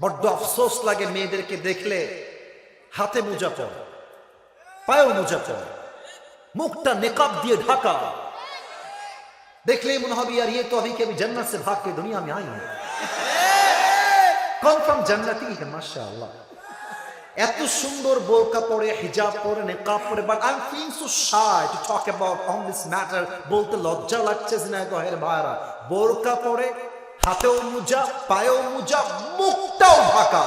বড্ড আফসোস লাগে মেয়েদেরকে দেখলে হাতে মোজা পড়ে পায়েও মোজা পড়ে মুখটা নেকাব দিয়ে ঢাকা দেখলেই মনে হবে यार ये तो अभी के अभी जन्नत से भाग के दुनिया में आई है কনফার্ম জান্নাতি হে মাশাআল্লাহ এত সুন্দর বোরকা পরে হিজাব পরে নেকাব পরে but I am feeling so shy to talk about on this matter বলতে লজ্জা লাগছে জিনায় গহের ভাইরা বোরকা পরে হাতেও মুজা, পায়েও মুজা, মুখটাও ঢাকা।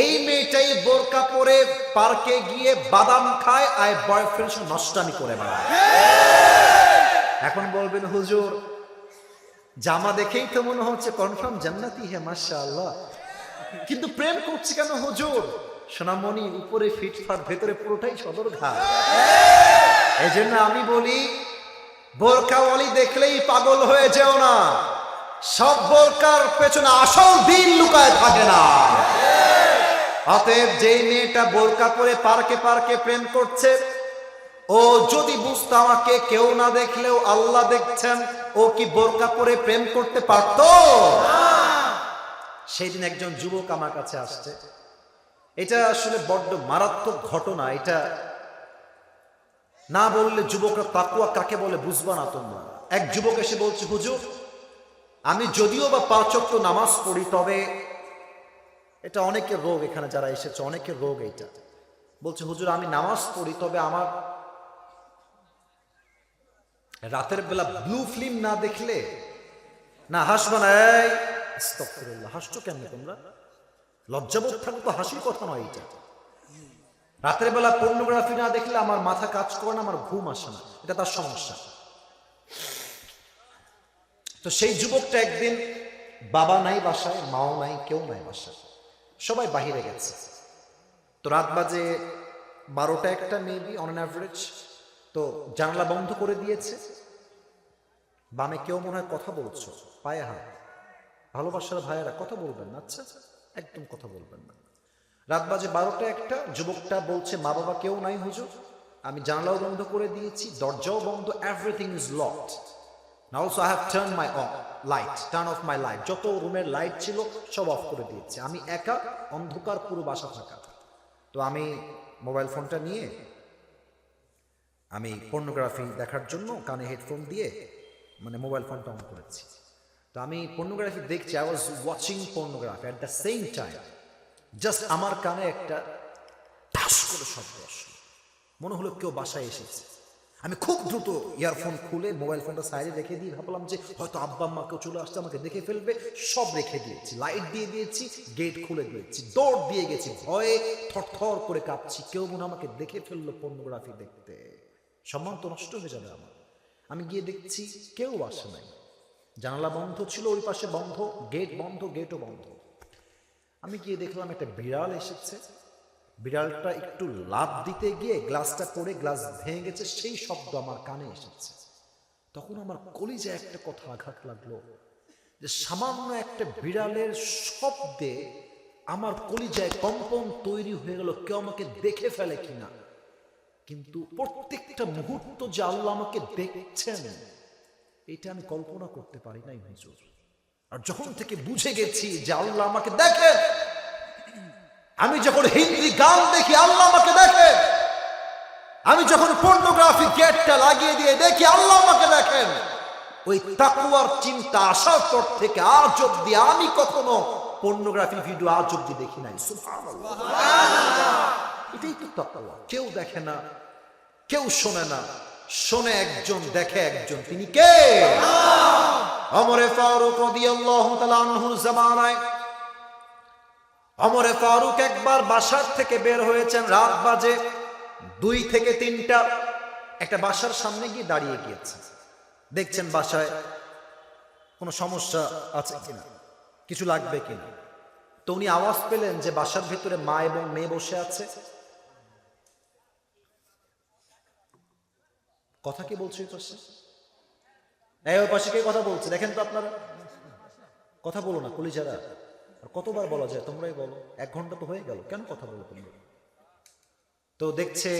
এই মেয়েটাই বোরকা পরে পার্কে গিয়ে বাদাম খায়, আর বয়ফ্রেন্ড নষ্টানি করে বেড়ায়। এখন বলবেন, হুজুর, জামা দেখেই তো মনে হচ্ছে কনফার্ম জান্নাতি হে, মাশাআল্লাহ। কিন্তু প্রেম করছে কেন, হুজুর? সোনামণি, উপরে ফিটফাট ভেতরে পুরোটাই সদর ঘাট। এই জন্য আমি বলি, বোরকাওয়ালি দেখলেই পাগল হয়ে যেও না। সব বোরকার পেছনে আসল দিন লুকায় থাকে না। অতএব যেই মেয়েটা বোরকা পরে পার্কে পার্কে প্রেম করছে, ও যদি বুঝতো আমাকে, কেউ না দেখলেও আল্লাহ দেখছেন, ও কি বোরকা পরে প্রেম করতে পারত? সেই দিন একজন যুবক আমার কাছে আসছে। এটা আসলে বড্ড মারাত্মক ঘটনা, এটা না বললে যুবকরা তাকুয়া কাকে বলে বুঝবা না তোমরা। এক যুবক এসে বলছে, হুজুর আমি যদিও বা পাঁচক্ত নামাজ পড়ি, তবে এটা অনেকের রোগ, এখানে যারা এসেছে অনেকের রোগ এইটা। বলছে, হুজুর, আমি নামাজ পড়ি, তবে আমার রাতের বেলা ব্লু ফিল্ম না দেখলে না হাসবা না। হাসছো কেন তোমরা? লজ্জাবোধ থাকলে তো হাসির কথা নয় এটা রাতের বেলা পর্নোগ্রাফি না দেখলে আমার মাথা কাজ করে না, আমার ঘুম আসে না। এটা তার সমস্যা। তো সেই যুবকটা একদিন, বাবা নাই বাসায়, মাও নাই, কেউ নাই বাসায়। সবাই বাহিরে গেছে। তো রাত বাজে বারোটা একটা মেবি অন অ্যান অ্যাভারেজ তো জানলা বন্ধ করে দিয়েছে। বামে কেউ মনে হয় কথা বলছো। পায়ে হাত। ভালোবাসার ভাইয়েরা কথা বলবেন না। আচ্ছা একদম কথা বলবেন না। রাত বাজে বারোটা একটা, যুবকটা বলছে, মা বাবা কেউ নাই হুজুর। আমি জানলাও বন্ধ করে দিয়েছি, দরজাও বন্ধ everything is locked also I have turn my off light turn off my light যত রুমের লাইট ছিল, সব অফ করে দিয়েছি। আমি একা, অন্ধকার, পুরো বাসা থাকা তো আমি মোবাইল ফোনটা নিয়ে, আমি পর্নোগ্রাফি দেখার জন্য কানে হেডফোন দিয়ে মানে মোবাইল ফোনটা অন করেছি। তো আমি পর্নোগ্রাফি দেখছি I was watching pornography at the same time just আমার কানে একটা ঠাস করে শব্দ আসলো। মনে হলো কেউ বাসায় এসেছে। আমি খুব দ্রুত ইয়ারফোন খুলে মোবাইল ফোনটা সাইডে রেখে দিয়ে ভাবলাম যে হয়তো আব্বা, আম্মা কেউ চলে আসছে, আমাকে দেখে ফেলবে। সব রেখে দিয়েছি, লাইট দিয়ে দিয়েছি গেট খুলে দিয়েছি দৌড় দিয়ে গেছি, ভয়ে থরথর করে কাঁপছি। কেউ মনে আমাকে দেখে ফেলল পর্নোগ্রাফি দেখতে। সম্মান তো নষ্ট হয়ে যাবে আমার। আমি গিয়ে দেখছি কেউ আসে নাই। জানালা বন্ধ ছিল, ওই পাশে বন্ধ গেট বন্ধ গেটও বন্ধ। আমি গিয়ে দেখলাম একটা বিড়াল এসেছে। বিড়ালটা একটু লাভ দিতে গিয়ে গ্লাসটা পড়ে গ্লাস ভেঙে গেছে, সেই শব্দ আমার কানে এসেছে। তখন আমার কলিজায় একটা কথা আঘাত লাগল যে সামান্য একটা বিড়ালের শব্দে আমার কলিজায় কম্পন তৈরি হয়ে গেল, কেউ আমাকে দেখে ফেলে কিনা। কিন্তু প্রত্যেকটা মুহূর্ত যে আল্লাহ আমাকে দেখছেন, এটা আমি কল্পনা করতে পারি নাই হুজুর। আর যখন থেকে বুঝে গেছি যে আল্লাহ আমাকে দেখে আমি যখন হিন্দি গান দেখি আল্লাহ আমাকে দেখেন। আমি যখন পর্নোগ্রাফি গেটটা লাগিয়ে দিয়ে দেখি আল্লাহ আমাকে দেখেন। ওই তাকুয়ার চিন্তা আসার পর থেকে আজ অব্দি আমি কখনো পর্নোগ্রাফি ভিডিও আজ অব্দি দেখি নাই। এটাই তো তাকুয়া কেউ দেখে না কেউ শোনে না। শোনে একজন দেখে একজন। তিনি কে? অমরে ফারুক রাদিয়াল্লাহু তাআলা আনহুর জামানায় অমরে ফারুক একবার বাসার থেকে বের হয়েছেন, রাত বাজে দুই থেকে তিনটা। একটা বাসার সামনে গিয়ে দাঁড়িয়ে গিয়েছে। দেখছেন বাসায় কোনো সমস্যা আছে কিনা? কিছু লাগবে কিনা? তো উনি আওয়াজ পেলেন যে বাসার ভিতরে মা এবং মেয়ে বসে আছে। কথা কি বলছে ওই পাশে? এই ওই পাশে কে কথা বলছে? দেখেন তো আপনারা। কথা বলো না, কলিজারা। কতবার বলা যায়? তোমরাই বলো। এক ঘণ্টা তো হয়ে গেল। কেন কথা বলো তোমরা? তো দেখছে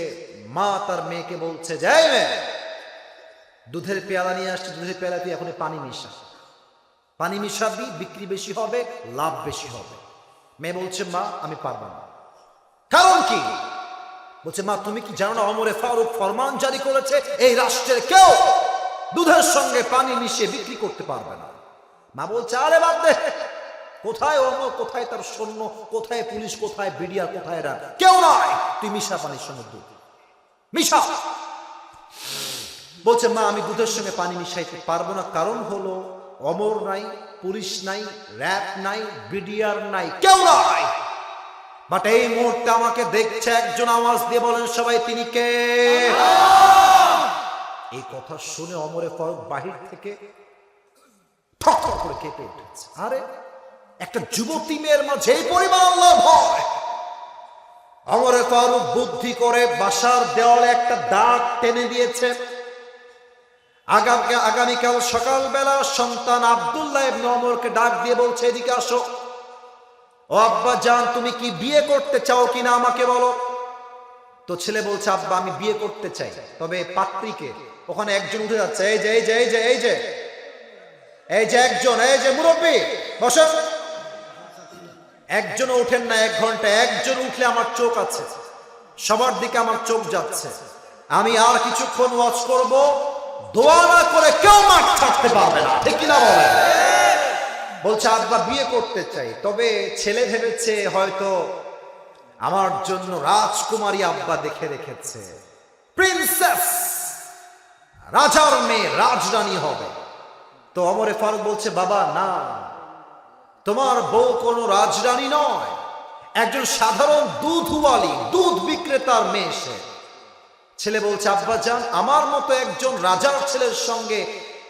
মা তার মেয়েকে বলছে যাই মেয়ে, দুধের পেয়ালা নিয়ে আসছে। দুধের পেয়ালা তুই এখন পানি মিশা। পানি মিশাবি, বিক্রি বেশি হবে, লাভ বেশি হবে। মেয়ে বলছে, মা, আমি পারব না। কারণ কি? বলছে, মা, তুমি কি জানো না, অমরে ফারুক ফরমান জারি করেছে? এই রাষ্ট্রের কেউ দুধের সঙ্গে পানি মিশিয়ে বিক্রি করতে পারবে না। মা বলছে, আরে বাদ দে কোথায় অমর, কোথায় তার সৈন্য, কোথায় পুলিশ, কোথায় বিডিআর, কোথায় এরা? কেউ নয় তুই মিশা পানির সঙ্গে দুধ মিশা! বলছে, মা, আমি দুধের সঙ্গে পানি মিশাইতে পারব না। কারণ হলো, অমর নাই, পুলিশ নাই, র্যাব নাই, বিডিআর নাই, কেউ নাই। বাট এই মুহূর্তে আমাকে দেখছে একজন আওয়াজ দিয়ে বলেন, সবাই, তিনি কে? এই কথা শুনে অমরে ফারুক বাহির থেকে ঠক করে কেঁপে উঠেছে। আরে একটা যুবতী মেয়ের মাঝে এই পরিমাণ আল্লাহ অমরে ফারুক বুদ্ধি করে বাসার দেওয়ালে একটা দাগ টেনে দিয়েছে। আগামী আগামীকাল সকালবেলা সন্তান আবদুল্লাহ ইবনে অমরকে ডাক দিয়ে বলছে, এদিকে আসো। ও আব্বা জান, তুমি কি বিয়ে করতে চাও কিনা আমাকে বলো? তো ছেলে বলছে, আব্বা, আমি বিয়ে করতে চাই, তবে পাত্রীকে। ওখানে একজন উঠে যাচ্ছে, এই যে এই যে এই যে এই যে এই যে একজন, এই যে মুরব্বী, বসো। একজন উঠেন না এক ঘণ্টা, একজন উঠলে আমার চোখ আছে। সবার দিকে আমার চোখ যাচ্ছে। আমি আর কিছুক্ষণ ওয়াচ করব, দোয়া না করে কেউ মাঠ ছাড়তে পারবে না, ঠিক কিনা বলে বলছে আব্বা বিয়ে করতে চাই। তবে ছেলে ভেবেছে হয়তো আমার জন্য রাজকুমারী আব্বা দেখে রেখেছে। প্রিন্সেস রাজার মেয়ে, রাজরানী হবে। তো অমরে ফারুক বলছে, বাবা, না। তোমার বউ কোনো রাজরানী নয়। একজন সাধারণ দুধওয়ালি দুধ বিক্রেতার মেয়ে সে। ছেলে বলছে আব্বা যান আমার মতো একজন রাজার ছেলের সঙ্গে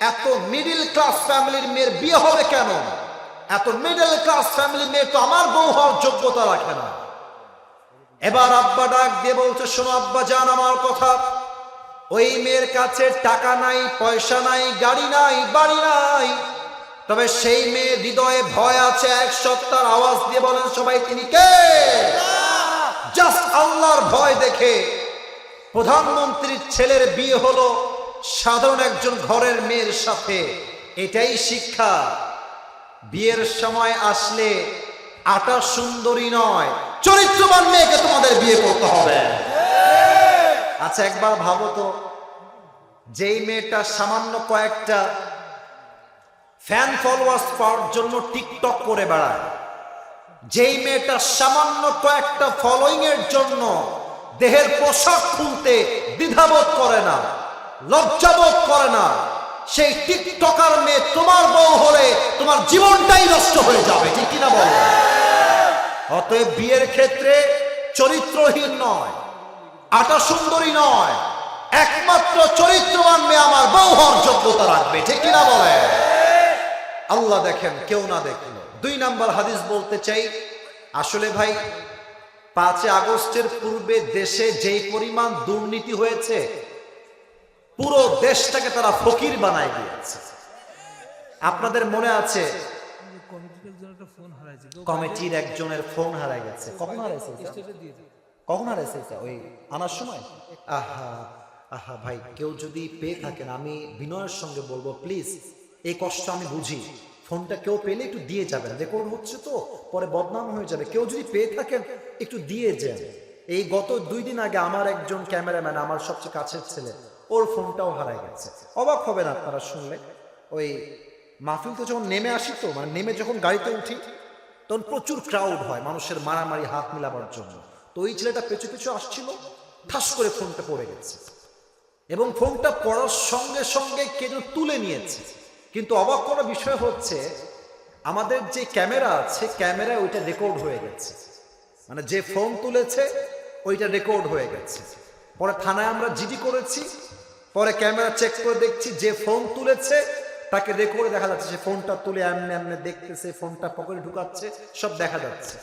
এত মিডিল ক্লাস ফ্যামিলির মেয়ের বিয়ে হবে কেন? এত মিডল ক্লাস ফ্যামিলির মেয়ে তো আমার বউ হওয়ার যোগ্যতা রাখে না। এবার আব্বা ডাক দিয়ে বলছে, শোনো আব্বা যান আমার কথা। ওই মেয়ের কাছে টাকা নাই, পয়সা নাই, গাড়ি নাই, বাড়ি নাই। তবে সেই মেয়ে হৃদয়ে ভয় আছে এক সপ্তাহ আওয়াজ দিয়ে বলেন সবাই তিনি কে? জাস্ট আল্লাহর ভয় দেখে প্রধানমন্ত্রীর ছেলের বিয়ে হলো সাধারণ একজন ঘরের মেয়ের সাথে। এটাই শিক্ষা। বিয়ের সময় আসলে আটা সুন্দরী নয় চরিত্রবান মেয়েকে তোমাদের বিয়ে করতে হবে। আচ্ছা একবার ভাবো তো যেই মেয়েটা সামান্য কয়েকটা ফ্যান ফলোয়ার্স পাওয়ার জন্য টিকটক করে বেড়ায়। যেই মেয়েটা সামান্য কয়েকটা ফলোইং এর জন্য দেহের পোশাক খুলতে দ্বিধাবোধ করে না, লজ্জাবোধ করে না, সেই টিকটকার মেয়ে তোমার বউ হলে তোমার জীবনটাই নষ্ট হয়ে যাবে, ঠিক কিনা বলো? অতএব বিয়ের ক্ষেত্রে চরিত্রহীন নয়, আটা সুন্দরী নয়, একমাত্র চরিত্রবান মেয়ে আমার বউ হওয়ার যোগ্যতা রাখবে, ঠিক কিনা বলে? আল্লাহ দেখেন, কেউ না দেখল। দুই নাম্বার হাদিস বলতে চাই, আসলে ভাই, পাঁচই আগস্টের পূর্বে দেশে যেই পরিমাণ দুর্নীতি হয়েছে, পুরো দেশটাকে তারা ফকির বানায় দিয়েছে। আপনাদের মনে আছে, কমিটির একজনের ফোন হারাই গেছে। কখন হারাইছে কখন হারাইছে ওই আনার সময়? আহা আহা ভাই, কেউ যদি পেয়ে থাকেন, আমি বিনয়ের সঙ্গে বলব প্লিজ এই কষ্ট আমি বুঝি। ফোনটা কেউ পেলে একটু দিয়ে যাবেন। রেকর্ড হচ্ছে তো, পরে বদনাম হয়ে যাবে। কেউ যদি পেয়ে থাকেন, একটু দিয়ে যান। এই গত দুই দিন আগে আমার একজন ক্যামেরাম্যান, আমার সবচেয়ে কাছের ছেলে, ওর ফোনটাও হারাই গেছে। অবাক হবেন আপনারা শুনলে। ওই মাহফিল তো যখন নেমে আসি তো মানে নেমে যখন গাড়িতে উঠি, তখন প্রচুর ক্রাউড হয় মানুষের মারামারি, হাত মিলাবার জন্য। তো ওই ছেলেটা পেছু পেছু আসছিল, ঠাস করে ফোনটা পড়ে গেছে। এবং ফোনটা পড়ার সঙ্গে সঙ্গে কে যেন তুলে নিয়েছে। কিন্তু অবাক করার বিষয় হচ্ছে, আমাদের যে ক্যামেরা আছে, ক্যামেরায় ওইটা রেকর্ড হয়ে গেছে। মানে যে ফোন তুলেছে, ওইটা রেকর্ড হয়ে গেছে। পরে থানায় আমরা জিডি করেছি, পরে ক্যামেরা চেক করে দেখছি যে ফোন তুলেছে, তাকে রেকর্ডে দেখা যাচ্ছে। সে ফোনটা তুলে এমনি এমনি দেখতেছে ফোনটা পকেটে ঢুকাচ্ছে, সব দেখা যাচ্ছে।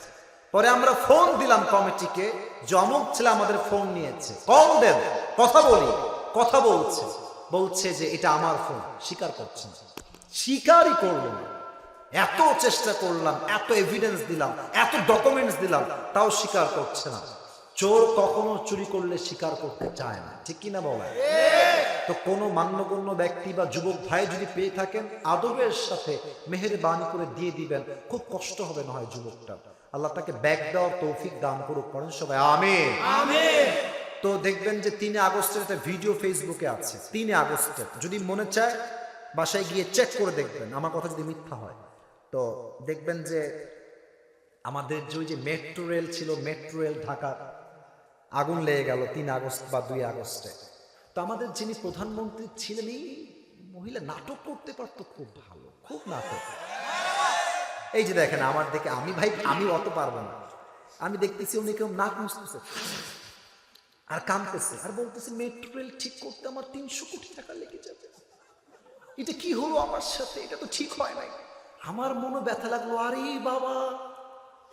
পরে আমরা ফোন দিলাম কমিটিকে যে অমুক ছেলে আমাদের ফোন নিয়েছে। কল দেন, কথা বলি, কথা বলছে। বলছে যে এটা আমার ফোন স্বীকার করছে না। স্বীকারই করল না। এত চেষ্টা করলাম এত এভিডেন্স দিলাম এত ডকুমেন্টস দিলাম তাও স্বীকার করছে না। চোর কখনো চুরি করলে স্বীকার করতে চায় না ঠিক কিনা বলে তো কোনো মান্যগণ্য ব্যক্তি বা যুবক ভাই যদি পেয়ে থাকেন আদবের সাথে মেহেরবানি করে দিয়ে দিবেন খুব কষ্ট হবে না হয় যুবকটা। আল্লাহ তাকে ব্যাগ দেওয়ার তৌফিক দান করুক করেন সবাই আমিন। তো দেখবেন যে তিনে আগস্টের একটা ভিডিও ফেসবুকে আছে তিনে আগস্টের। যদি মনে চায় বাসায় গিয়ে চেক করে দেখবেন, আমার কথা যদি মিথ্যা হয়। তো দেখবেন যে আমাদের যে ওই যে মেট্রো রেল ছিল মেট্রো রেল ঢাকার আগুন লেগে গেল তিন আগস্ট বা দুই আগস্টে। তো আমাদের যিনি প্রধানমন্ত্রী ছিলেন, এই মহিলা নাটক করতে পারতো খুব ভালো, খুব নাটক। এই যে দেখেন, আমার দেখে আমি ভাই, আমি অত পারব না। আমি দেখতেছি উনি কেউ নাক মুছতেছে, আর কাঁদতেছে, আর বলতেছে মেট্রো রেল ঠিক করতে আমার তিনশো কোটি টাকা লেগে যাবে। এটা কি হলো আমার সাথে? এটা তো ঠিক হয় নাই। আমার মনে ব্যথা লাগল, আরে বাবা,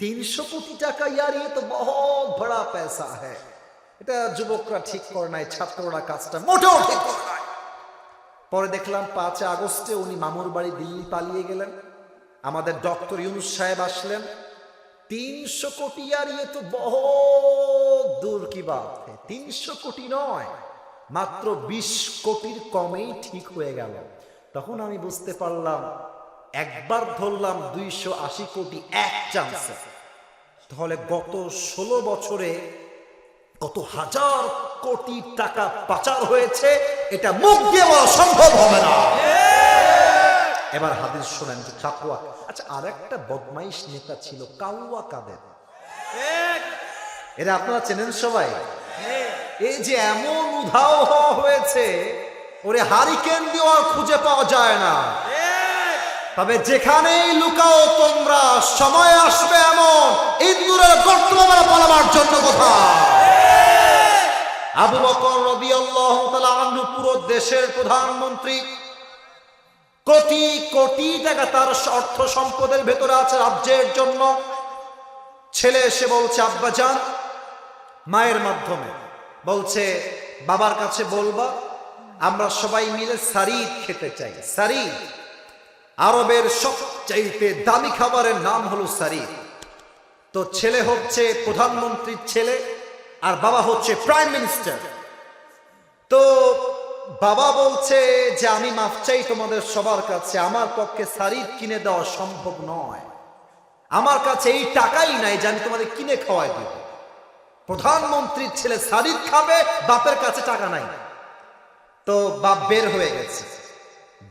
তিনশো কোটি টাকা ইয়ার ইয়ে তো বহুত বড়া পয়সা হ্যাঁ। এটা যুবকরা ঠিক করে নাই, ছাত্ররা কাজটা মোটেও ঠিক করে নাই। পরে দেখলাম পাঁচ আগস্টে উনি মামুর বাড়ি দিল্লি পালিয়ে গেলেন। আমাদের ডক্টর ইউনুস সাহেব আসলেন। তিনশো কোটি আর ইয়ে তো বহুত দূর কি বাত তিনশো কোটি নয়, মাত্র বিশ কোটির কমেই ঠিক হয়ে গেল। তখন আমি বুঝতে পারলাম, একবার ধরলাম দুইশো আশি কোটি এক চান্সে তাহলে গত ষোলো বছরে কত হাজার কোটি টাকা পাচার হয়েছে, এটা মুখ দিয়ে বলা সম্ভব হবে না। এবার হাদিস শোনেন যে কাকুয়া আচ্ছা আর একটা বদমাইশ নেতা ছিল কাউয়া কাদের? এরা আপনারা চেনেন সবাই? এই যে এমন উধাও হওয়া হয়েছে ওরে হারিকেন দিয়ে আর খুঁজে পাওয়া যায় না। তবে যেখানেই লুকাও তোমরা, সময় আসবে এমন। ইন্দুরের গর্ত বলাবার জন্য কথা আবু বকর রাদিয়াল্লাহু তাআলা আনহু পুরো দেশের প্রধানমন্ত্রী। কোটি কোটি টাকা তার অর্থ সম্পদের ভেতরে আছে রাজ্যের জন্য। ছেলে এসে বলছে, আব্বাজান, মায়ের মাধ্যমে। বলছে, বাবার কাছে বলবা আমরা সবাই মিলে সারিদ খেতে চাই। সারিদ, আরবের সবচাইতে দামি খাবারের নাম হলো সারিদ। তো ছেলে হচ্ছে প্রধানমন্ত্রীর ছেলে, আর বাবা হচ্ছে প্রাইম মিনিস্টার। তো বাবা বলছে যে, আমি মাফ চাই তোমাদের সবার কাছে, আমার পক্ষে সারিদ কিনে দেওয়া সম্ভব নয়। আমার কাছে এই টাকাই নাই যে, আমি তোমাদের কিনে খাওয়াই দেব। প্রধানমন্ত্রীর ছেলে সারিদ খাবে, বাপের কাছে টাকা নাই। তো বাপ বের হয়ে গেছে।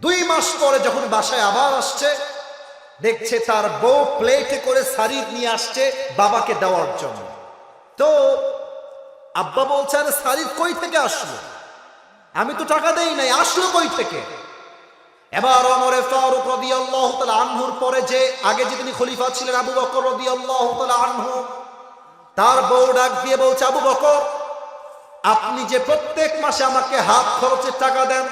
দুই মাস পরে যখন বাসায় আবার আসছে, দেখছে তার বউ প্লেটে করে সারিদ নিয়ে আসছে বাবাকে দেওয়ার জন্য। তো আব্বা বলছে, আরে সারিদ কই থেকে আসলো? আমি তো টাকা দেই নাই, আসলো কই থেকে? এবার অমরে ফারুক রাদিয়াল্লাহু তাআলা আনহুর পরে যে, আগে যে তিনি খলিফা ছিলেন আবু বকর রাদিয়াল্লাহু তাআলা আনহু, তার বউ ডাক দিয়ে বলছে, আবু বকর আপনি যে প্রত্যেক মাসে আমাকে হাত খরচের টাকা দেন,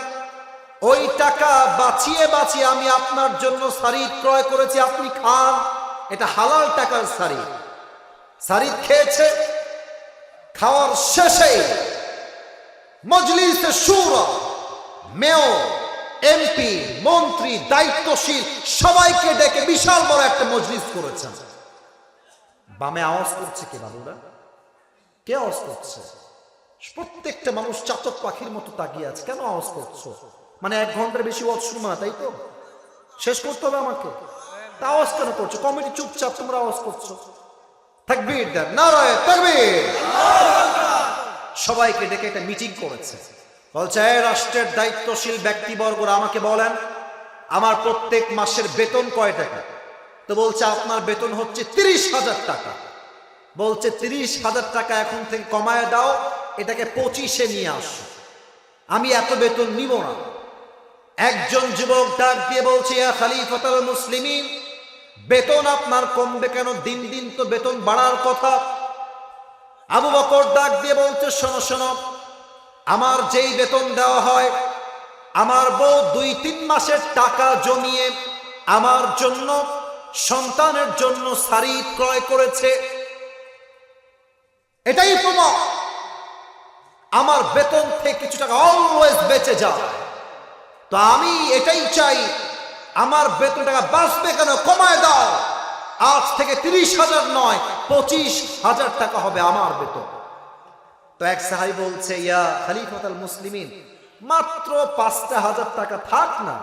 ওই টাকা বাঁচিয়ে বাঁচিয়ে আমি আপনার জন্য শাড়ি ক্রয় করেছি, আপনি খান। এটা হালাল টাকার শাড়ি। শাড়ি খেয়েছে, খাওয়ার শেষে মজলিসে সুর, মেয়র, এমপি, মন্ত্রী, দায়িত্বশীল, সবাইকে ডেকে বিশাল বড় একটা মজলিস করেছেন। বামে আওয়াজ করছে কে বাবুরা? কে আওয়াজ করছে? প্রত্যেকটা মানুষ চাতক পাখির মতো তাকিয়ে আছে। কেন আওয়াজ করছ? মানে এক ঘণ্টার বেশি ওয়াজ না, তাই তো? শেষ করতে হবে আমাকে। তা আওয়াজ কেন করছ? কমিটি চুপচাপ তোমরা আওয়াজ করছ। থাকবির দেন। নারায় তাকবীর। সবাইকে ডেকে একটা মিটিং করেছে। বলছে রাষ্ট্রের দায়িত্বশীল ব্যক্তিবর্গরা আমাকে বলেন, আমার প্রত্যেক মাসের বেতন কয় টাকা? তো বলছে, আপনার বেতন হচ্ছে তিরিশ হাজার টাকা। বলছে, তিরিশ হাজার টাকা এখন থেকে কমায় দাও এটাকে পঁচিশে নিয়ে আসো। আমি এত বেতন নিব না। একজন যুবক ডাক দিয়ে বলছে খালিফাতুল মুসলিমিন, বেতন আপনার কমবে কেন? দিন দিন তো বেতন বাড়ার কথা। আবু বকর ডাক দিয়ে বলছে, শোনো শোনো, আমার যেই বেতন দেওয়া হয়, আমার বউ দুই তিন মাসের টাকা জমিয়ে আমার জন্য, সন্তানের জন্য শাড়ি ক্রয় করেছে। এটাই প্রমাণ আমার বেতন থেকে কিছু টাকা অলওয়েজ বেঁচে যায়। তো আমি এটাই চাই, আমার বেতন টাকা বাঁচবে কেন? কমায় দাও। আজ থেকে তিরিশ হাজার নয়, পঁচিশ হাজার টাকা হবে আমার বেতন। তো এক সাহাই বলছে, ইয়া খালিফাত আল মুসলিমিন, মাত্র পাঁচটা হাজার টাকা থাক না।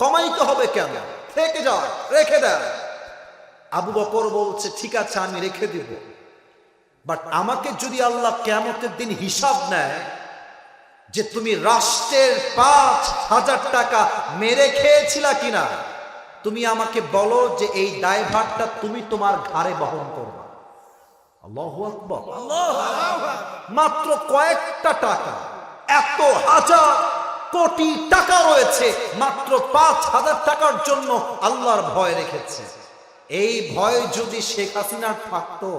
কমাইতে হবে কেন? থেকে যাও, রেখে দেয় আবু বকর বলছে, ঠিক আছে, আমি রেখে দিব। বাট আমাকে যদি আল্লাহ কেমতের দিন হিসাব নেয় যে তুমি রাষ্ট্রের পাঁচ হাজার টাকা মেরে খেয়েছিলা কিনা, তুমি আমাকে বলো যে এই দায়ভারটা তুমি তোমার ঘাড়ে বহন করবে। মাত্র কয়েকটা টাকা, এত হাজার কোটি টাকা রয়েছে, মাত্র পাঁচ হাজার টাকার জন্য আল্লাহর ভয় রেখেছে। এই ভয় যদি শেখ হাসিনার থাকতো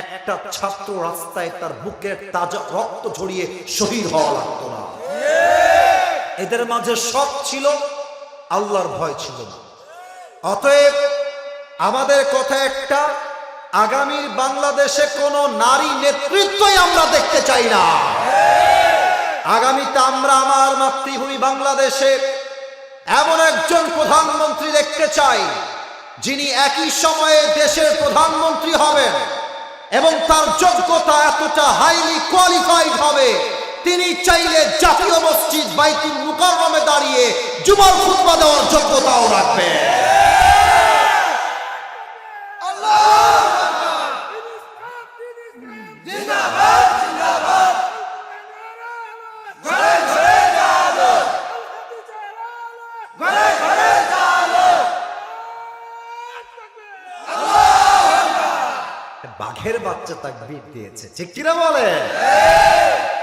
একটা ছাত্র রাস্তায় তার বুকের তাজা রক্ত ঝরিয়ে শহীদ হওয়া লাগতো না। এদের মাঝে সব ছিল, আল্লাহর ভয় ছিল না। অতএব আমাদের কথা একটা আগামীর বাংলাদেশে কোনো নারী নেতৃত্বই আমরা দেখতে চাই না। আগামীতে আমরা আমার মাতৃভূমি বাংলাদেশে এমন একজন প্রধানমন্ত্রী দেখতে চাই, যিনি একই সময়ে দেশের প্রধানমন্ত্রী হবেন। এবং তার যোগ্যতা এতটা হাইলি কোয়ালিফাইড হবে। তিনি চাইলে জাতীয় মসজিদ বাইতুল মুকাররমে দাঁড়িয়ে জুমার খুতবা দেওয়ার যোগ্যতাও রাখবেন। বাঘের বাচ্চা তাকবীর দিয়েছে। ঠিক কিনা বলে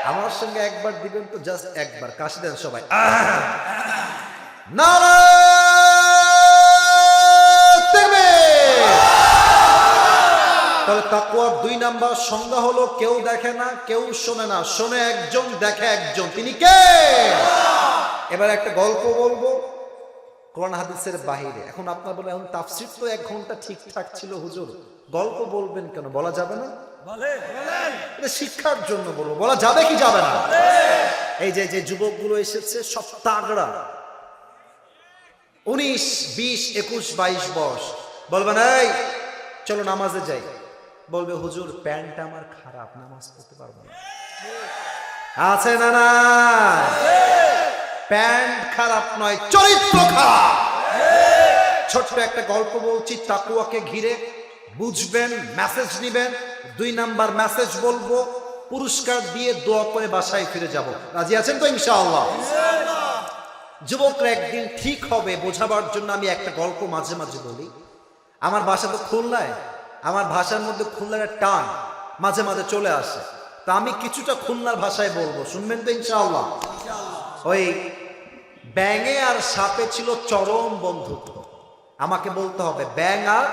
আমার সঙ্গে একবার দিবেন তো জাস্ট একবার। কাশি দেন সবাই। তাহলে তাকুয়ার দুই নাম্বার সংজ্ঞা হলো, কেউ দেখে না, কেউ শোনে না। শোনে একজন, দেখে একজন। তিনি কে? এবার একটা গল্প বলব। কোরআন হাদিসের বাহিরে। এখন আপনার বলে, এখন তাফসির তো এক ঘণ্টা ঠিকঠাক ছিল হুজুর। গল্প বলবেন কেন? বলা যাবে না? এটা শিক্ষার জন্য বলব। বলা যাবে কি যাবে না? এই যে যে যুবকগুলো এসেছে সব তাগড়া। উনিশ বিশ একুশ বাইশ বয়স। বলবেন এই চলো নামাজে যাই। বলবে হুজুর প্যান্ট আমার খারাপ নামাজ পড়তে পারব না। আছে না না? প্যান্ট খারাপ নয় চরিত্র খারাপ। ছোট্ট একটা গল্প বলছি তাকুয়াকে ঘিরে। বুঝবেন মেসেজ নিবেন, দুই নাম্বার মেসেজ বলব, পুরস্কার দিয়ে দোয়া করে বাসায় ফিরে যাব। রাজি আছেন তো ইনশাআল্লাহ? যুবকরা একদিন ঠিক হবে বোঝাবার জন্য আমি একটা গল্প মাঝে মাঝে বলি। আমার ভাষা তো খুলনায়, আমার ভাষার মধ্যে খুলনার টান মাঝে মাঝে চলে আসে। তা আমি কিছুটা খুলনার ভাষায় বলব, শুনবেন তো ইনশাআল্লাহ? ওই ব্যাঙে আর সাপে ছিল চরম বন্ধুত্ব। আমাকে বলতে হবে, ব্যাঙ আর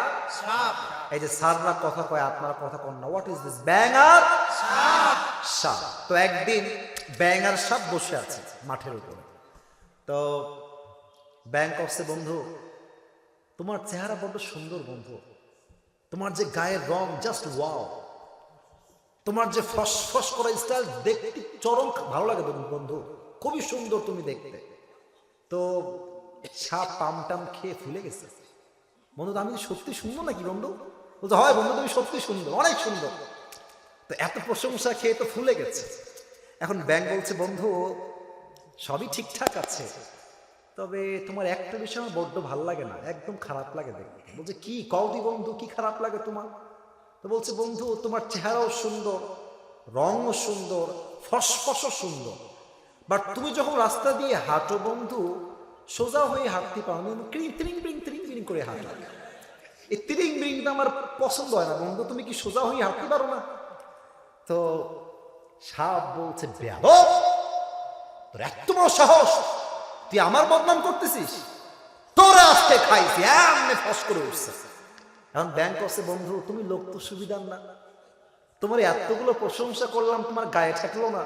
এই যে সাররা কথা কয়, আপনারা কথা কন না। হোয়াট ইজ দিস ব্যাং আর সাপ। তো একদিন ব্যাং আর সাপ বসে আছে মাঠের উপরে। তো ব্যাং করছে বন্ধু, তোমার চেহারা বড্ড সুন্দর, বন্ধু। তোমার যে গায়ের রং জাস্ট ওয়াও তোমার যে ফস ফস করা স্টাইল দেখতে চরম ভালো লাগে, বন্ধু। খুবই সুন্দর তুমি দেখতে। তো সাপ পাম টাম খেয়ে ফুলে গেছে। বন্ধু, আমি সত্যি সুন্দর নাকি, বন্ধু? বলতে হয় বন্ধু, তুমি সত্যি সুন্দর, অনেক সুন্দর। তো এত প্রশংসা খেয়ে তো ফুলে গেছে। এখন ব্যাং বলছে, বন্ধু, সবই ঠিকঠাক আছে, তবে তোমার একটা বিষয় আমার বড্ড ভালো লাগে না, একদম খারাপ লাগে দেখতে। বলছে, কি? কওদি বন্ধু, কি খারাপ লাগে তোমার? তো বলছে, বন্ধু, তোমার চেহারাও সুন্দর, রঙও সুন্দর, ফসফসও সুন্দর। বাট তুমি যখন রাস্তা দিয়ে হাঁটো বন্ধু, সোজা হয়ে হাঁটতে পারো ক্রিং ব্রিং ত্রিং ব্রিং করে হাঁটো। এই ত্রিং ব্রিংটা আমার পছন্দ হয় না, বন্ধু, তুমি কি সোজা হয়ে হাঁটতে পারো না? তো সাপ বলছে, বেয়াদব, তোর এত বড় সাহস, তুই আমার বদনাম করতেছিস? তোরে আজকে খাইছি, এমনি ফস করে উঠছে। এখন ব্যাংক আছে বন্ধু, তুমি লোক তো সুবিধার না। তোমার এতগুলো প্রশংসা করলাম, তোমার গায়ে ঠেকলো না।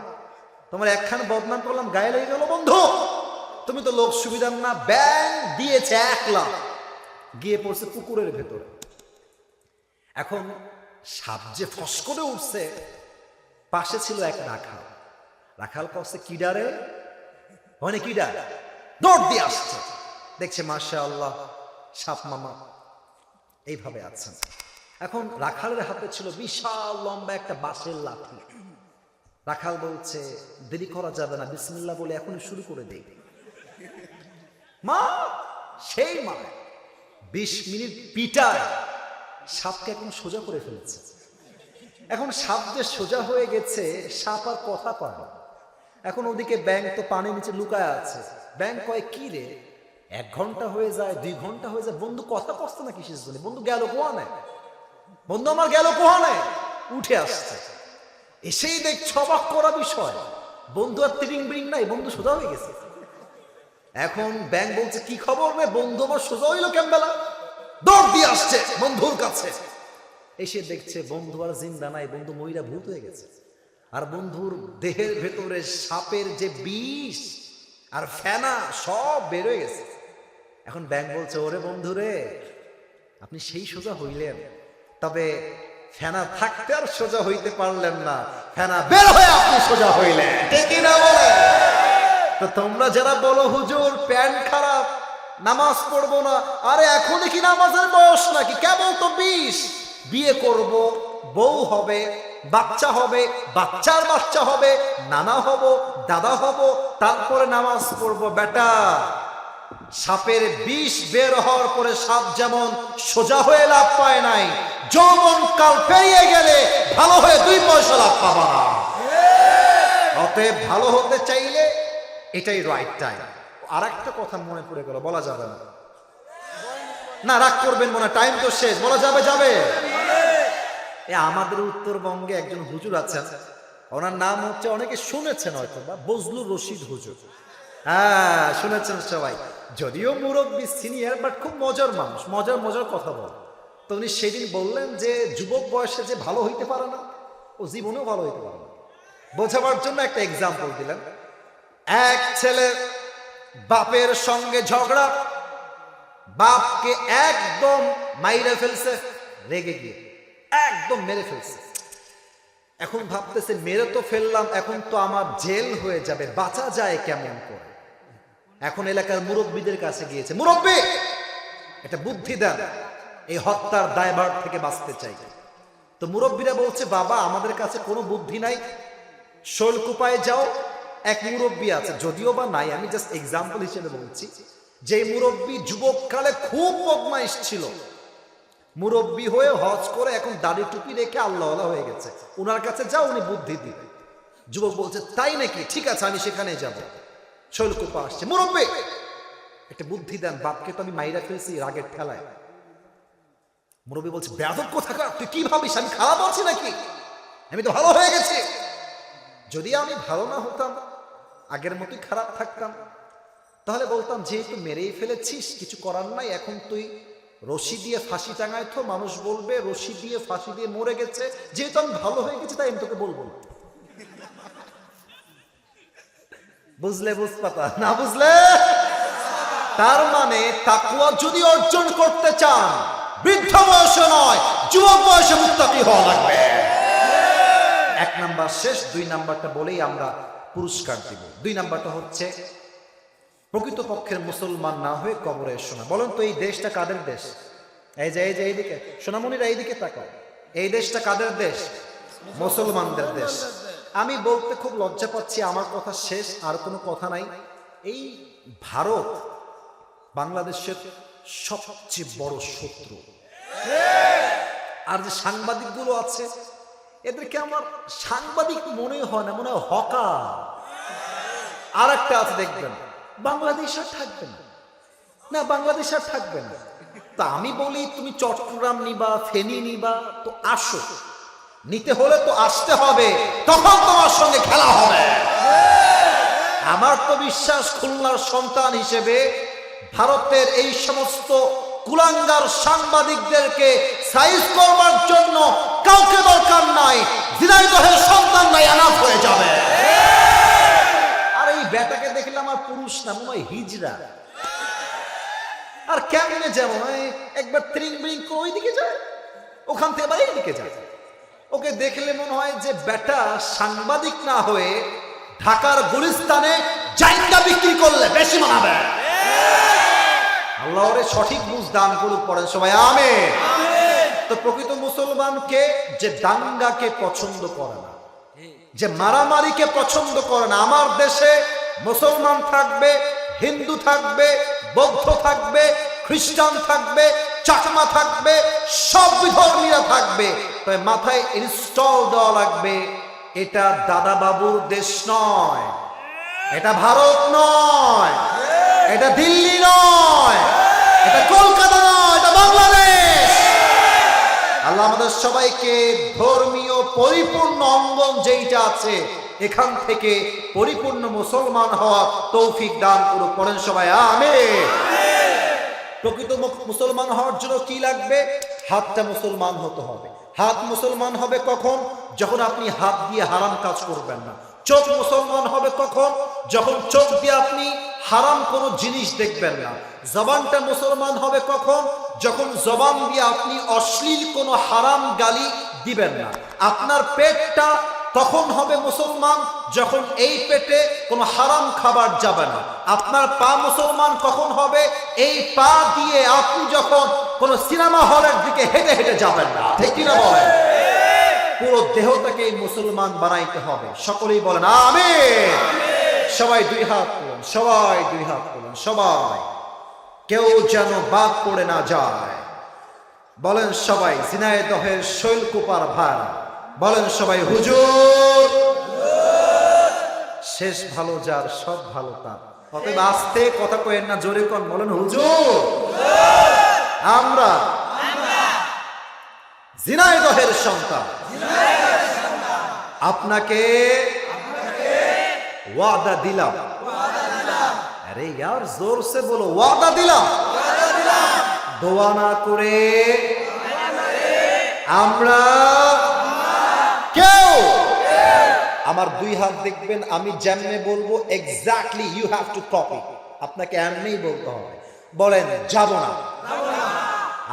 তোমার একখান বদনাম করলাম, গায়ে লেগে গেল, বন্ধু। তুমি তো লোক সুবিধার না ব্যাংক দিয়েছে এক লাখ। গিয়ে পড়ছে পুকুরের ভেতরে। এখন সাপ যে ফস করে উঠছে, পাশে ছিল এক রাখাল। রাখাল কছে কিডারে মানে কিডা দৌড় দিয়ে আসছে। দেখছে মাসা আল্লাহ সাপ মামা। এইভাবে আছেন। এখন রাখালের হাতে ছিল বিশাল লম্বা একটা বাঁশের লাঠি। রাখাল বলছে, দেরি করা যাবে না, বিসমিল্লাহ বলে এখনই শুরু করে দেই মা, সেই মা। বিশ মিনিট পিটায়, সাপকে এখন সোজা করে ফেলেছে। এখন সাপ যে সোজা হয়ে গেছে, সাপ আর কথা পায় এখন ওদিকে ব্যাংক তো পানির নিচে লুকায় আছে। ব্যাংক কয়, কি রে? এক ঘণ্টা হয়ে যায়, দুই ঘণ্টা হয়ে যায়। বন্ধু কথা কষ্ট না কিসের জন্য বন্ধু গেল কোয়া নেয় বন্ধু আমার গেল কোয়া নেয় উঠে আসছে। এসেই দেখ ছবাক করা বিষয়। বন্ধু আর তিরিং বিরিং নাই, বন্ধু সোজা হয়ে গেছে। এখন ব্যাংক বলছে, কি খবর রে বন্ধু? আমার সোজা হইল কেমবেলা দৌড় দিয়ে আসছে বন্ধুর কাছে। এসে দেখছে বন্ধু আর জিন্দা নাই, বন্ধু মহিলা ভূত হয়ে গেছে। আর বন্ধুর দেহের ভেতরে সাপের যে বিষ আর ফেনা সব বের হয়ে গেছে। এখন ব্যাংক বলছে, ওরে বন্ধু রে, আপনি সেই সোজা হইলেন। তবে ফেনা থাকতে আর সোজা হইতে পারলেন না। ফেনা বের হয়ে আপনি সোজা হইলেন। ঠিকই না বলে। তো তোমরা যারা বলো, হুজুর, প্যান্ট খারাপ, নামাজ পড়ব না। আরে, এখনই কি নামাজের বয়স নাকি? কেবল তো বিষ বিয়ে করব, বউ হবে, বাচ্চা হবে, বাচ্চার বাচ্চা হবে, নানা হব, দাদা হব, তারপরে নামাজ পড়ব, বেটা। সাপের বিষ বের হওয়ার পরে সাপ যেমন সোজা হয়ে লাভ পায় নাই, যৌবন কাল পেরিয়ে গেলে ভালো হয়ে দুই পয়সা লাভ পাবা। অতএব ভালো হতে চাইলে এটাই রাইট টাইম আর একটা কথা মনে পড়ে গেল, বলা যাবে না। না, রাগ করবেন মনে টাইম তো শেষ, বলা যাবে যাবে। এ, আমাদের উত্তরবঙ্গে একজন হুজুর আছেন, ওনার নাম হচ্ছে, অনেকে শুনেছেন হয়তো বা, বজলুর রশিদ হুজুর। হ্যাঁ শুনেছেন সবাই। যদিও মুরব্বী সিনিয়র বাট খুব মজার মানুষ, মজার মজার কথা বল। তো উনি সেদিন বললেন যে, যুবক বয়সে যে ভালো হইতে পারে না, ও জীবনেও ভালো হইতে পারে না। বোঝাবার জন্য একটা এক্সাম্পল দিলেন। এক ছেলে বাপের সঙ্গে ঝগড়া, বাপকে একদম মাইরে ফেলছে, রেগে গিয়ে, একদম মেরে ফেলছে। এখন ভাবতেছে, মেরে তো ফেললাম, এখন তো আমার জেল হয়ে যাবে, বাঁচা যায় কেমন করে? এখন এলাকার মুরব্বীদের কাছে গিয়েছে, মুরব্বী, এটা বুদ্ধি দেন, এই হত্যার দায়ভার থেকে বাঁচতে চাই। তো মুরব্বীরা বলছে, বাবা, আমাদের কাছে কোনো বুদ্ধি নাই, শৈলকুপায় যাও এক মুরব্বী আছে, যদিও বা নাই, আমি জাস্ট এক্সাম্পল হিসেবে বলছি। যে মুরব্বী যুবককালে খুব বদমাইশ ছিল, মুরব্বী হয়ে হজ করে এখন দাড়ি টুপি রেখে আল্লাহ হয়ে গেছে। ওনার কাছে যাও উনি বুদ্ধি দিবে। যুবক বলছে, তাই নাকি? ঠিক আছে, আমি সেখানে যাব। শৈলকুপা আসছে, মুরব্বী! একটা বুদ্ধি দেন, বাপকে তো আমি মাইরা ফেলছি রাগের ঠেলায়। মুরব্বী বলছে ব্যাধব কোথাকার? তুই কি ভাবিস? আমি খারাপ আছি নাকি? আমি তো ভালো হয়ে গেছি। যদি আমি ভালো না হতাম আগের মতোই খারাপ থাকতাম। তাহলে বলতাম, যেহেতু মেরেই ফেলেছিস, কিছু করার নাই, এখন তুই রশি দিয়ে ফাঁসি টাঙায় তো মানুষ বলবে, রশি দিয়ে ফাঁসি দিয়ে মরে গেছে। যেহেতু আমি ভালো হয়ে গেছি, তাই আমি তোকে বলব না। বুঝলে বুঝপাতা? না বুঝলে? তার মানে তাকুয়া যদি অর্জন করতে চান, বৃদ্ধ বয়সে নয়, যুবক বয়সে মুক্তাকি হওয়া লাগবে। এক নাম্বার শেষ, দুই নাম্বারটা বলেই আমরা পুরস্কার দিব। দুই নাম্বারটা হচ্ছে, প্রকৃতপক্ষের মুসলমান না হয়ে কবরে এসো না বলেন তো, এই দেশটা কাদের দেশ? এই যে এই যে, এইদিকে। সোনামণিরা এইদিকে তাকাও। এই দেশটা কাদের দেশ? মুসলমানদের দেশ। আমি বলতে খুব লজ্জা পাচ্ছি, আমার কথা শেষ, আর কোনো কথা নাই। এই ভারত বাংলাদেশের সবচেয়ে বড় শত্রু। আর যে সাংবাদিকগুলো আছে এদেরকে আমার সাংবাদিক মনে হয় না, মনে হকা আর একটা আছে, দেখবেন। বাংলাদেশ আর থাকবে না। না, বাংলাদেশ আর থাকবে না। তা আমি বলি, তুমি চট্টগ্রাম নিবা, ফেনী নিবা, তো আসো। নিতে হলে তো আসতে হবে। তখন তোমার সঙ্গে খেলা হবে। আমার তো বিশ্বাস, খুলনার সন্তান হিসেবে ভারতের এই সমস্ত কুলাঙ্গার সাংবাদিকদেরকে সাইজ করবার হয়ে যাবে। আর এই বেটাকে দেখলে আমার পুরুষ না, মনে হয় হিজরা আর কেমনে একবার ত্রিং বিং করে ওইদিকে যায়, ওখান থেকে এইদিকে যায়। ওকে দেখলে মনে হয় যে বেটা সাংবাদিক না হয়ে ঢাকার গুলিস্তানে জাইন্দা বিক্রি করলে বেশি মানাবে। সঠিক বুঝ দান করুক পড়েন সবাই আমে তো প্রকৃত মুসলমানকে যে দাঙ্গাকে পছন্দ করে না, যে মারামারিকে পছন্দ করে না, আমার দেশে মুসলমান থাকবে, হিন্দু থাকবে, বৌদ্ধ থাকবে, খ্রিস্টান থাকবে, চাকমা থাকবে, সব বিধর্মীরা থাকবে, তবে মাথায় ইনস্টল দেওয়া লাগবে, এটা দাদা বাবুর দেশ নয়, এটা ভারত নয়, এটা দিল্লি নয়। আমাদের সবাইকে ধর্মীয় পরিপূর্ণ অঙ্গন যেইটা আছে, এখান থেকে পরিপূর্ণ মুসলমান হওয়া তৌফিক দান করুক। করেন সবাই আমে প্রকৃত মুসলমান হওয়ার জন্য কি লাগবে? হাতটা মুসলমান হতে হবে। হাত মুসলমান হবে কখন? যখন আপনি হাত দিয়ে হারাম কাজ করবেন না। চোখ মুসলমান হবে কখন? যখন চোখ দিয়ে আপনি হারাম কোনো জিনিস দেখবেন না। জবানটা মুসলমান হবে কখন? যখন জবান দিয়ে আপনি অশ্লীল কোনো হারাম গালি দিবেন না। আপনার পেটটা তখন হবে মুসলমান, যখন এই পেটে কোনো হারাম খাবার যাবে না। আপনার পা মুসলমান কখন হবে? এই পা দিয়ে আপনি যখন কোনো সিনেমা হলের দিকে হেঁটে হেঁটে যাবেন না। ঠিক কিনা বলেন? পুরো দেহটাকে মুসলমান বানাইতে হবে। সকলেই বলেন আমি সবাই দুই হাত তুলেন সবাই দুই হাত তুলেন সবাই। কেউ যেন বাদ পড়ে না যায়। বলেন সবাই জিনায়দহের শৈলকুপার ভার বলেন সবাই হুজুর। শেষ ভালো যার সব ভালো তার। অতএব আস্তে কথা কয়েন না জোরে কন বলেন হুজুর। আমরা জিনায়দহের সন্তান। আপনাকে ওয়াদা দিলাম। আরে ইয়ার জোরসে বলো, ওয়াদা দিলাম। দোয়া না করে আমরা কেউ, আমার দুই হাত দেখবেন, আমি যেমনে বলব exactly you have to copy আপনাকে এমনি বলতে হবে। বলেন, যাব না।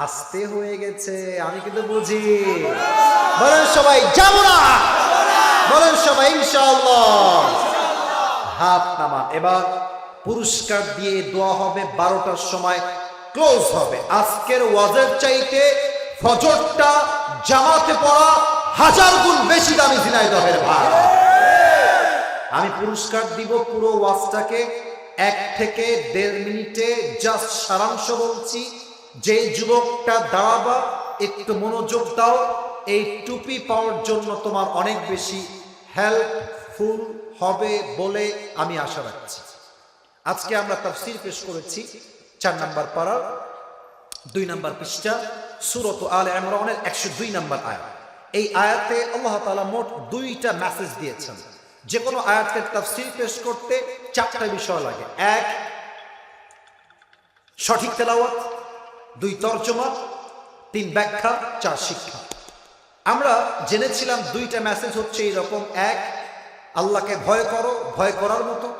আস্তে হয়ে গেছে, আমি কিন্তু বুঝি। বলেন সবাই, যাব না। বলেন সবাই হাত নামা এবার পুরস্কার দিয়ে দোয়া হবে, বারোটার সময় ক্লোজ হবে। আজকের ওয়াজের চাইতে ফজরটা জামাতে পড়া হাজার গুণ বেশি দামি ঝিনাইদহের ভাই আমি পুরস্কার দিব পুরো ওয়াজটাকে। এক থেকে দেড় মিনিটে জাস্ট সারাংশ বলছি। যে যুবকটা দাঁড়াবা, একটু মনোযোগ দাও, এই টুপি পাওয়ার জন্য তোমার অনেক বেশি হেল্পফুল হবে বলে আমি আশা রাখছি। আজকে আমরা তাফসীর পেশ করেছি চার নাম্বার পাড়ার দুই নাম্বার পৃষ্ঠা, সুরত আলে ইমরানের একশো দুই নাম্বার আয়াত। এই আয়াতে আল্লাহ তাআলা মোট দুইটা মেসেজ দিয়েছেন। যে কোনো আয়াতের তাফসীর পেশ করতে চারটা বিষয় লাগে। এক, সঠিক তেলাওয়াত। দুই তর্জমা, তিন ব্যাখ্যা, চার শিক্ষা। আমরা জেনেছিলাম দুইটা মেসেজ হচ্ছে এইরকম এক, আল্লাহকে ভয় করো, ভয় করার মতো।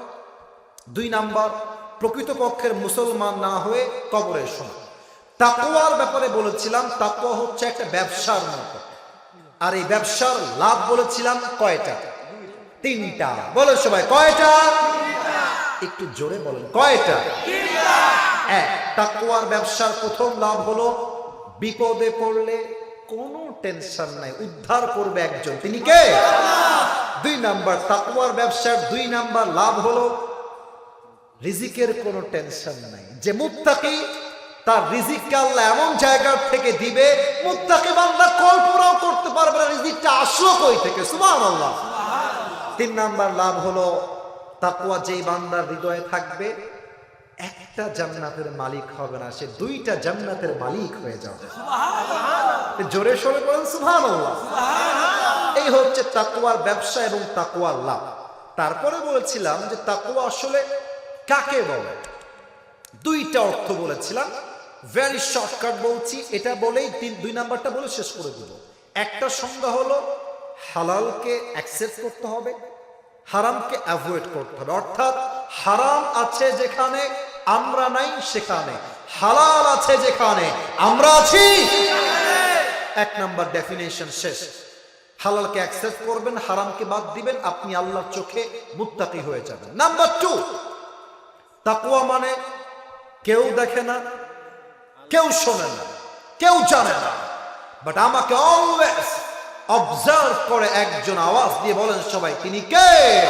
দুই নাম্বার, প্রকৃতপক্ষের মুসলমান না হয়ে কবরে শোনা। তাকওয়ার ব্যাপারে বলেছিলাম, তাকওয়া হচ্ছে একটা ব্যবসার মতো। আর এই ব্যবসার লাভ বলেছিলাম কয়টা? তিনটা। বলো সবাই, কয়টা? একটু জোরে বলেন, কয়টা? এক, তাকওয়ার ব্যবসার প্রথম লাভ হলো বিপদে পড়লে কোনো টেনশন নাই, উদ্ধার করবে একজন। তিনি কে? দুই নাম্বার তাকুয়ার ব্যবসার দুই নাম্বার লাভ হলো রিজিকের কোনো টেনশন নাই। যে মুত্তাকি তার রিজিককে আল্লাহ এমন জায়গার থেকে দিবে, মুত্তাকি বান্দা কল্পনাও করতে পারবে না, রিজিকটা আসলো কই থেকে? সুমান আল্লাহ তিন নাম্বার লাভ হলো তাকুয়া যেই বান্দার হৃদয়ে থাকবে একটা জান্নাতের মালিক হবে না সে দুইটা জান্নাতের মালিক হয়ে যাবে। জোরে সরে বলেন সুবহানাল্লাহ। এই হচ্ছে তাকুয়ার ব্যবসা এবং তাকওয়ার লাভ। তারপরে বলেছিলাম যে তাকুয়া আসলে কাকে বলে? দুইটা অর্থ বলেছিলাম। ভেরি শর্টকাট বলছি এটা বলেই তিন দুই নাম্বারটা বলে শেষ করে দেব। একটা সংজ্ঞা হলো হালালকে অ্যাকসেপ্ট করতে হবে হারামকে অ্যাভয়েড করতে হবে। অর্থাৎ হারাম আছে যেখানে আমরা নাই সেখানে। হালাল আছে যেখানে। আমরা আছি। এক নাম্বার ডেফিনেশন শেষ। হালালকে অ্যাকসেপ্ট করবেন, হারামকে বাদ দিবেন, আপনি আল্লাহর চোখে মুত্তাকি হয়ে যাবেন। নাম্বার টু তাকুয়া মানে কেউ দেখে না, কেউ শোনে না, কেউ জানে না। বাট আমাকে অলওয়েজ অবজার্ভ করে একজন আওয়াজ দিয়ে বলেন সবাই, তিনি কে?